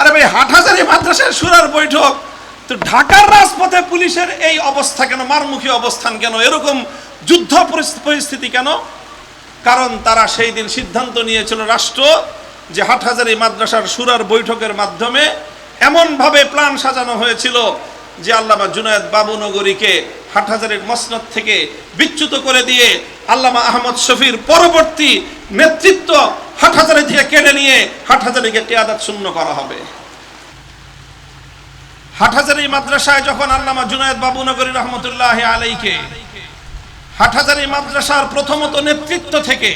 আরে ভাই, হাটহাজারি মাদ্রাসার সুরার বৈঠক। তো ঢাকার রাজপথে পুলিশের এই অবস্থা কেন? মারমুখী অবস্থান কেন? এরকম যুদ্ধ পরিস্থিতি কেন? কারণ তারা সেই দিন সিদ্ধান্ত নিয়েছিল রাষ্ট্র যে হাটহাজারি মাদ্রাসার সুরার বৈঠকের মাধ্যমে এমনভাবে প্ল্যান সাজানো হয়েছিল যে আল্লামা জুনায়দ বাবুনগরীকে হাটহাজারির মসনদ থেকে বিচ্যুত করে দিয়ে আল্লামা আহমদ শফির পরবর্তী নেতৃত্ব কেড়ে নিয়ে হাটহাজারিকে কেয়াদাত শূন্য করা হবে। হাটহাজারি মাদ্রাসায় যখন আল্লামা জুনায়দ বাবুনগরী রহমতুল্লাহ আলাইকে, হাটহাজারি মাদ্রাসার প্রথমত নেতৃত্ব থেকে,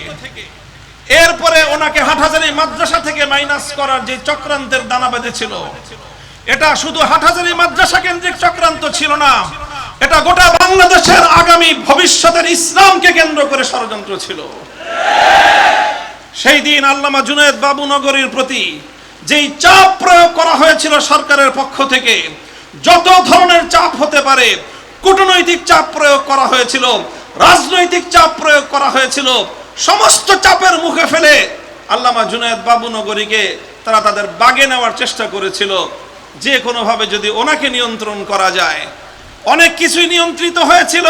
এরপরে ওনাকে হাটহাজারি মাদ্রাসা থেকে মাইনাস করার যে চক্রান্তের দানা বেঁধেছিল, এটা শুধু হাটহাজারি মাদ্রাসা কেন্দ্রিক চক্রান্ত ছিল না, এটা গোটা বাংলাদেশের আগামী ভবিষ্যতের ইসলামকে কেন্দ্র করে ষড়যন্ত্র ছিল। সেই দিন আল্লামা জুনায়েদ বাবু নগরীর প্রতি যেই চাপ প্রয়োগ করা হয়েছিল সরকারের পক্ষ থেকে, যত ধরনের চাপ হতে পারে, কূটনৈতিক চাপ প্রয়োগ করা হয়েছিল, রাজনৈতিক চাপ প্রয়োগ করা হয়েছিল, সমস্ত চাপের মুখে ফেলে আল্লামা জুনায়েদ বাবু নগরীকে তারা তাদের বাগে নেওয়ার চেষ্টা করেছিল। যে কোনোভাবে যদি ওনাকে নিয়ন্ত্রণ করা যায়, অনেক কিছুই নিয়ন্ত্রিত হয়েছিল,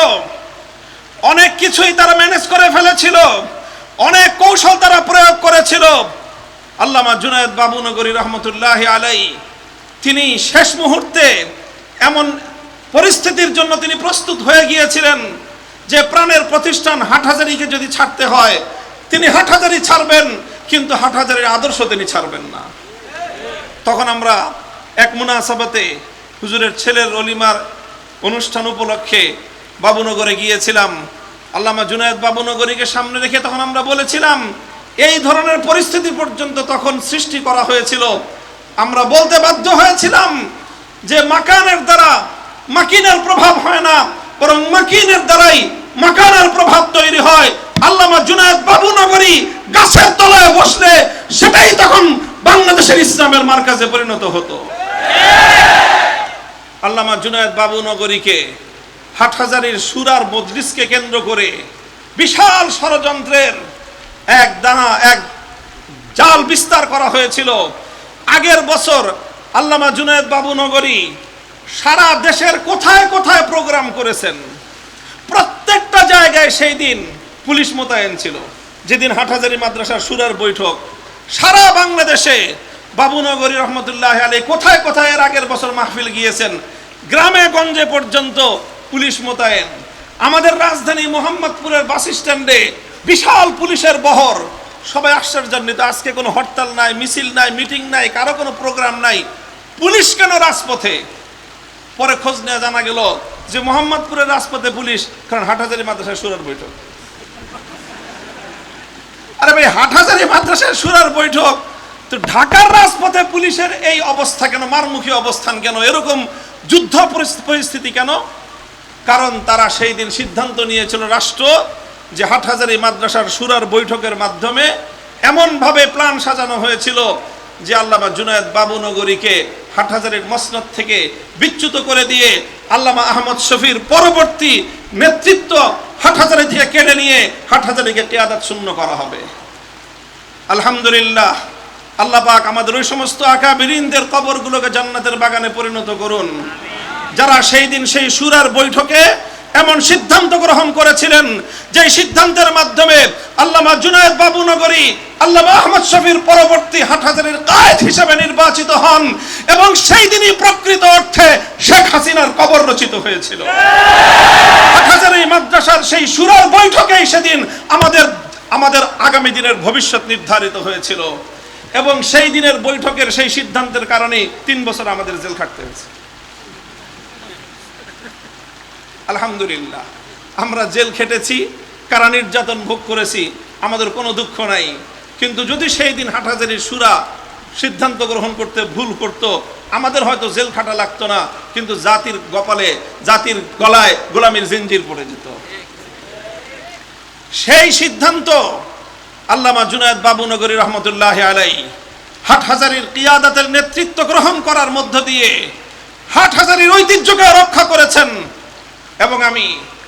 অনেক কিছুই তারা ম্যানেজ করে ফেলেছিল অনেক কৌশল তারা প্রয়োগ করেছিল। আল্লামা জুনায়দ বাবুনগরী রহমতুল্লাহ আলাই, তিনি শেষ মুহূর্তে এমন পরিস্থিতির জন্য তিনি প্রস্তুত হয়ে গিয়েছিলেন যে প্রাণের প্রতিষ্ঠান হাটহাজারিকে যদি ছাড়তে হয়, তিনি হাটহাজারি ছাড়বেন, কিন্তু হাটহাজারির আদর্শ তিনি ছাড়বেন না। তখন আমরা এক মুনাসাবাতে হুজুরের ছেলের অলিমার অনুষ্ঠান উপলক্ষে বাবুনগরে গিয়েছিলাম। আল্লামা জুনায়েদ বাবুনগরীকে সামনে রেখে তখন আমরা বলেছিলাম, এই ধরনের পরিস্থিতি পর্যন্ত তখন সৃষ্টি করা হয়েছিল। আমরা বলতে বাধ্য হয়েছিলাম যে মাকানের দ্বারা মাকিনের প্রভাব হয় না, বরং মাকিনের দ্বারাই মাকানের প্রভাব তৈরি হয়। আল্লামা জুনায়েদ বাবুনগরী গাছের তলায় বসলে সেটাই তখন বাংলাদেশের ইসলামের মার্কাজে পরিণত হতো। আল্লামা জুনায়েদ বাবু নগরীকে হাটহাজারির সুরার মজলিসকে কেন্দ্র করে বিশাল ষড়যন্ত্রের এক দানা, এক জাল বিস্তার করা হয়েছিল। আগের বছর আল্লামা জুনায়েদ বাবু নগরী সারা দেশের কোথায় কোথায় প্রোগ্রাম করেছেন, প্রত্যেকটা জায়গায় সেই দিন পুলিশ মোতায়েন ছিল। যেদিন হাটহাজারি মাদ্রাসার সুরের বৈঠক, সারা বাংলাদেশে বাবুনগরী রহমতুল্লাহ আলী কোথায় কোথায় এর আগের বছর মাহফিল গিয়েছেন, গ্রামে গঞ্জে পর্যন্ত পুলিশ মোতায়েন। আমাদের রাজধানী মোহাম্মদপুরের বাস স্ট্যান্ডে বিশাল পুলিশের বহর। সবাই আশ্চর্যান্বিত, আজকে কোনো হরতাল নাই, মিছিল নাই, মিটিং নাই, কারও কোনো প্রোগ্রাম নাই। পুলিশ কেন রাজপথে? পরে খোঁজ নিয়ে জানা গেল যে মোহাম্মদপুরের রাজপথে পুলিশ, কারণ হাটহাজারি মাদ্রাসায় সুরের বৈঠক। আরে ভাই, হাটহাজারি মাদ্রাসায় সুরার বৈঠক? তো ঢাকার রাজপথে পুলিশের এই অবস্থা কেন? মারমুখী অবস্থান কেন? এরকম যুদ্ধ পরিস্থিতি কেন? কারণ তারা সেই দিন সিদ্ধান্ত নিয়েছিল রাষ্ট্র যে হাটহাজারি মাদ্রাসার সুরার বৈঠকের মাধ্যমে এমনভাবে প্ল্যান সাজানো হয়েছিল যে আল্লামা জুনায়দ বাবুনগরীকে হাটহাজারির মসনদ থেকে বিচ্যুত করে দিয়ে আল্লামা আহমদ শফির পরবর্তী নেতৃত্ব হাটহাজারি থেকে কেড়ে নিয়ে হাটহাজারিকে কেয়াদাত শূন্য করা হবে। আলহামদুলিল্লাহ, আল্লাহ পাক আমাদের ওই সমস্ত আকাবিরিনদের কবরগুলোকে জান্নাতের বাগানে পরিণত করুন। যারা সেই দিন সেই সুরার বৈঠকে এমন সিদ্ধান্ত গ্রহণ করেছিলেন যে সিদ্ধান্তের মাধ্যমে আল্লামা জুনায়েদ বাবু নগরী আল্লামা আহমদ শফির পরবর্তী হাটহাজারির কায়েদ হিসেবে নির্বাচিত হন এবং সেই দিনই প্রকৃত অর্থে শেখ হাসিনার কবর রচিত হয়েছিল। হাটহাজারি মাদ্রাসার সেই সুরার বৈঠকেই সেদিন আমাদের আমাদের আগামী দিনের ভবিষ্যৎ নির্ধারিত হয়েছিল। এবং সেই দিনের বৈঠকের সেই সিদ্ধান্তের কারণে তিন বছর আমাদের জেল খাটতে হয়েছে। আলহামদুলিল্লাহ। আমরা জেল খেটেছি, কারা নির্যাতন ভোগ করেছি, আমাদের কোনো দুঃখ নাই। কিন্তু যদি সেই দিন হাটহাজারির সুরা সিদ্ধান্ত গ্রহণ করতে ভুল করত, আমাদের হয়তো জেল খাটা লাগতো না, কিন্তু জাতির কপালে, জাতির গলায় গোলামীর জিঞ্জির পড়ে যেত। সেই সিদ্ধান্ত আল্লামা জুনায়দ বাবুনগরী রহমতুল্লাহ আলাই হাটহাজারির কিয়াদাতের নেতৃত্ব গ্রহণ করার মধ্য দিয়ে হাটহাজারির ঐতিহ্যকে রক্ষা করেছেন। এবং আমি